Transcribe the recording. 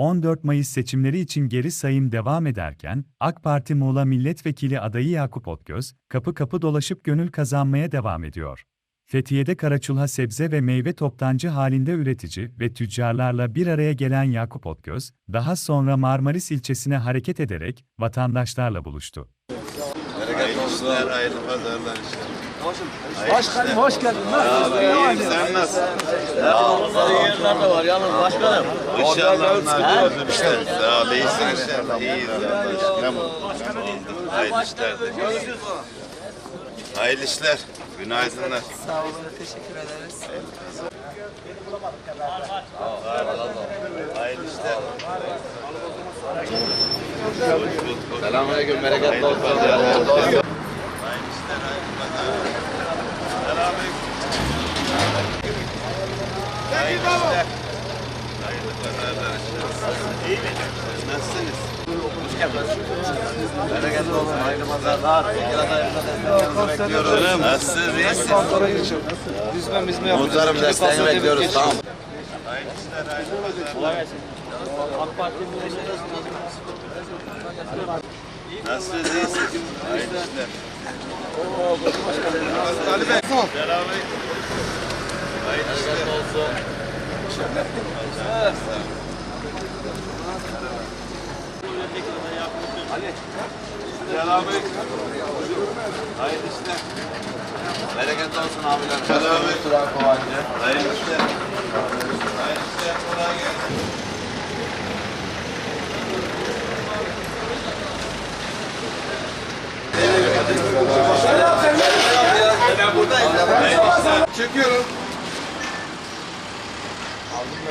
14 Mayıs seçimleri için geri sayım devam ederken, AK Parti Muğla Milletvekili adayı Yakup Otgöz, kapı kapı dolaşıp gönül kazanmaya devam ediyor. Fethiye'de Karaçulha sebze ve meyve toptancı halinde üretici ve tüccarlarla bir araya gelen Yakup Otgöz, daha sonra Marmaris ilçesine hareket ederek vatandaşlarla buluştu. İşler, hayırlı pazarlar işte. Başkanım hoş geldin. İyiyim, sen nasılsın? Bazı yerler de var yalnız başkanım. İnşallah onlar gözüm işte. Sağ ol, iyisin inşallah. İyiyiz mutlu. Hayırlı işler. Hayırlı işler. Günaydınlar. Sağ olun, teşekkür ederiz. Hayırlı işler. Selamünaleyküm bereketli olsun. Hayırlı işler, hayırlı pazarlar. Selamünaleyküm. Hayırlı işler. Hayırlı pazarlar. İyi mi? Nasılsınız? Bereketli olsun. Hayırlı pazarlar. Bekliyoruz. Nasılsınız? İyisiniz? Yüzme bizme yapacağız. Muhtarım desteğini bekliyoruz. Tamam. Hayırlı işler, hayırlı pazarlar. Nasılsınız? İyisiniz? Hayırlı işler. Ali Bey. Selamünaleyküm. Hayırlı işler. Selamünaleyküm. Hayırlı işler. Bereketli olsun abiler. Selamünaleyküm. Çekiyorum. Aldım ben.